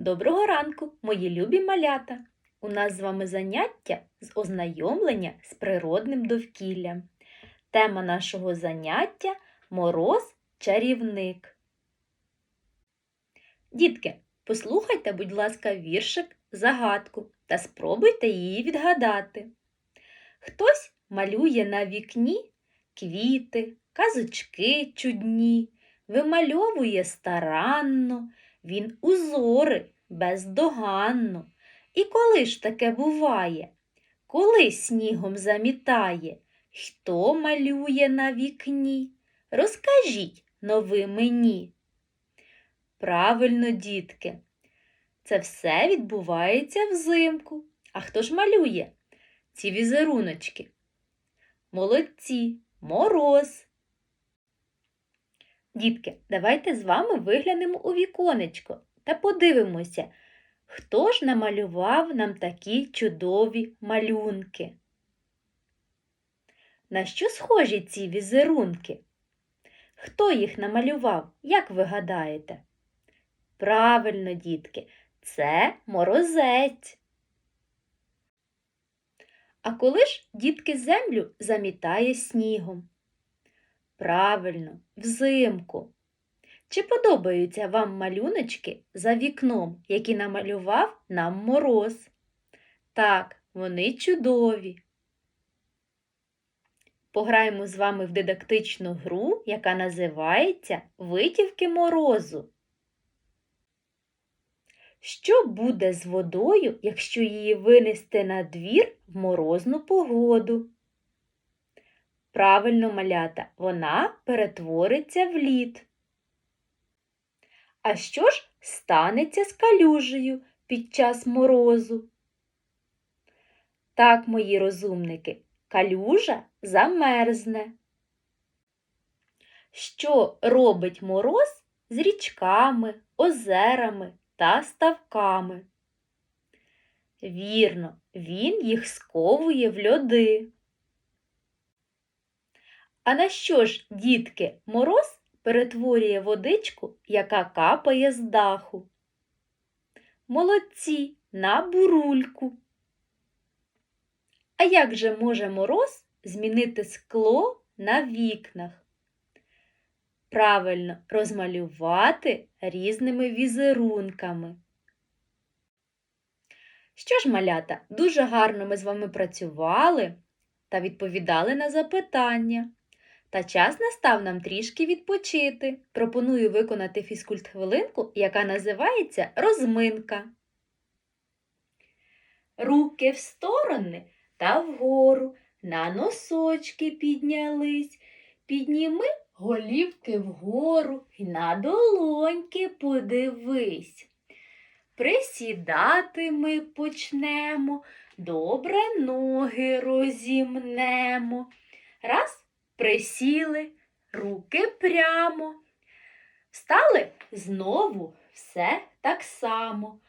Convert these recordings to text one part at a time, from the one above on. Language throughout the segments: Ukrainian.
Доброго ранку, мої любі малята! У нас з вами заняття з ознайомлення з природним довкіллям. Тема нашого заняття мороз чарівник. Дітки, послухайте, будь ласка, віршик загадку та спробуйте її відгадати. Хтось малює на вікні квіти, казочки чудні, вимальовує старанно, він узори бездоганно. І коли ж таке буває? Коли снігом замітає? Хто малює на вікні? Розкажіть нови мені. Правильно, дітки, це все відбувається взимку. А хто ж малює ці візеруночки? Молодці, мороз. Дітки, давайте з вами виглянемо у віконечко та подивимося, хто ж намалював нам такі чудові малюнки. На що схожі ці візерунки? Хто їх намалював, як ви гадаєте? Правильно, дітки, це морозець. А коли ж дітки землю замітає снігом? Правильно, взимку. Чи подобаються вам малюночки за вікном, які намалював нам мороз? Так, вони чудові. Пограємо з вами в дидактичну гру, яка називається Витівки морозу. Що буде з водою, якщо її винести на двір в морозну погоду? Правильно, малята, вона перетвориться в лід. А що ж станеться з калюжею під час морозу? Так, мої розумники, калюжа замерзне. Що робить мороз з річками, озерами та ставками? Вірно, він їх сковує в льоди. А на що ж, дітки, мороз перетворює водичку, яка капає з даху? Молодці на бурульку. А як же може мороз змінити скло на вікнах? Правильно розмалювати різними візерунками. Що ж, малята, дуже гарно ми з вами працювали та відповідали на запитання. Та час настав нам трішки відпочити. Пропоную виконати фізкульт-хвилинку, яка називається розминка. Руки в сторони та вгору, на носочки піднялись. Підніми голівки вгору і на долоньки подивись. Присідати ми почнемо, добре ноги розімнемо. Раз присіли, руки прямо. Встали знову все так само.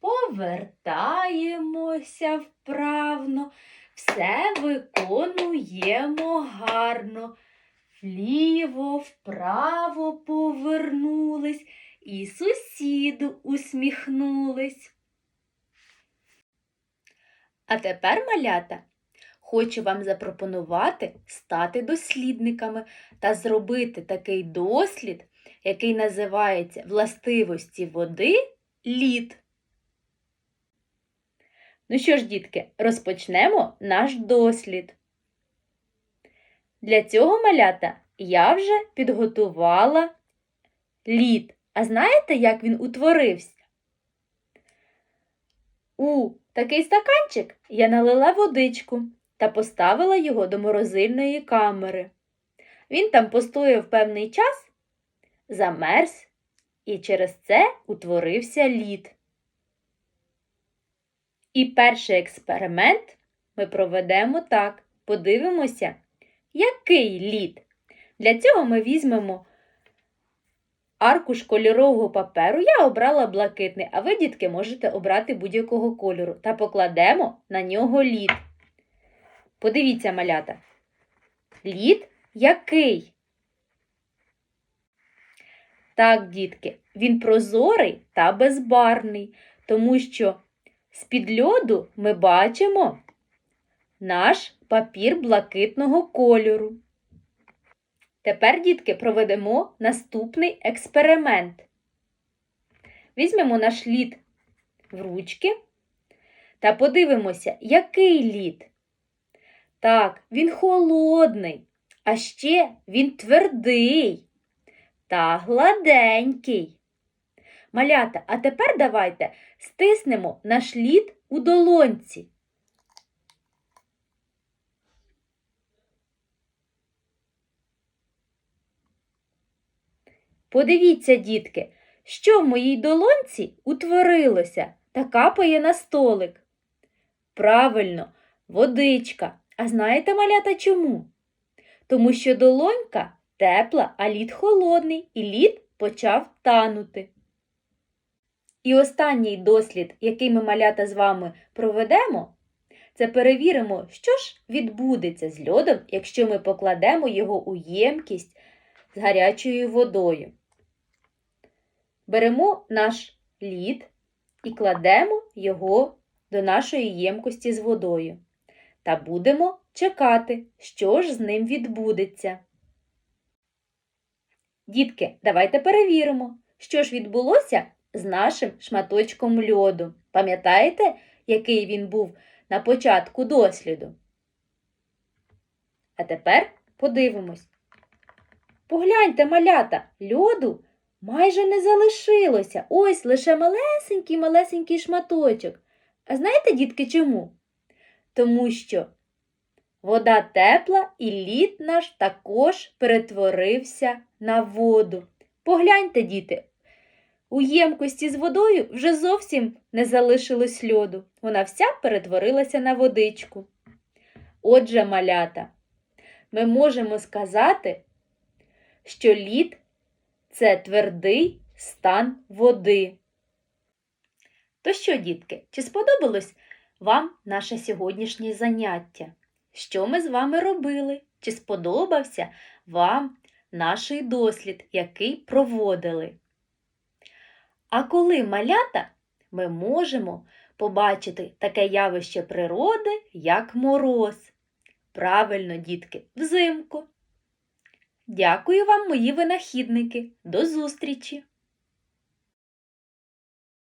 Повертаємося вправно, все виконуємо гарно. Вліво, вправо повернулись і сусіду усміхнулись. А тепер, малята, Хочу вам запропонувати стати дослідниками та зробити такий дослід, який називається Властивості води лід. Ну що ж, дітки, розпочнемо наш дослід. Для цього малята я вже підготувала лід. А знаєте, як він утворився? У такий стаканчик я налила водичку та поставила його до морозильної камери. Він там постояв певний час, замерз, і через це утворився лід. І перший експеримент ми проведемо так. Подивимося, який лід. Для цього ми візьмемо аркуш кольорового паперу. Я обрала блакитний, а ви, дітки, можете обрати будь-якого кольору та покладемо на нього лід. Подивіться, малята. Лід який? Так, дітки, він прозорий та безбарний, тому що з-під льоду ми бачимо наш папір блакитного кольору. Тепер, дітки, проведемо наступний експеримент. Візьмемо наш лід в ручки та подивимося, який лід. Так, він холодний, а ще він твердий та гладенький. Малята, а тепер давайте стиснемо наш лід у долонці. Подивіться, дітки, що в моїй долонці утворилося та капає на столик. Правильно, водичка. А знаєте, малята, чому? Тому що долонька тепла, а лід холодний, і лід почав танути. І останній дослід, який ми малята з вами проведемо, це перевіримо, що ж відбудеться з льодом, якщо ми покладемо його у ємкість з гарячою водою. Беремо наш лід і кладемо його до нашої ємкості з водою. Та будемо чекати, що ж з ним відбудеться. Дітки, давайте перевіримо, що ж відбулося з нашим шматочком льоду. Пам'ятаєте, який він був на початку досліду? А тепер подивимось. Погляньте, малята, льоду майже не залишилося. Ось лише малесенький-малесенький шматочок. А знаєте, дітки, чому? Тому що вода тепла і лід наш також перетворився на воду. Погляньте, діти, у ємкості з водою вже зовсім не залишилось льоду. Вона вся перетворилася на водичку. Отже, малята, ми можемо сказати, що лід це твердий стан води. То що, дітки, чи сподобалось вам наше сьогоднішнє заняття? Що ми з вами робили? Чи сподобався вам наш дослід, який проводили? А коли малята, ми можемо побачити таке явище природи, як мороз. Правильно, дітки, взимку. Дякую вам, мої винахідники. До зустрічі!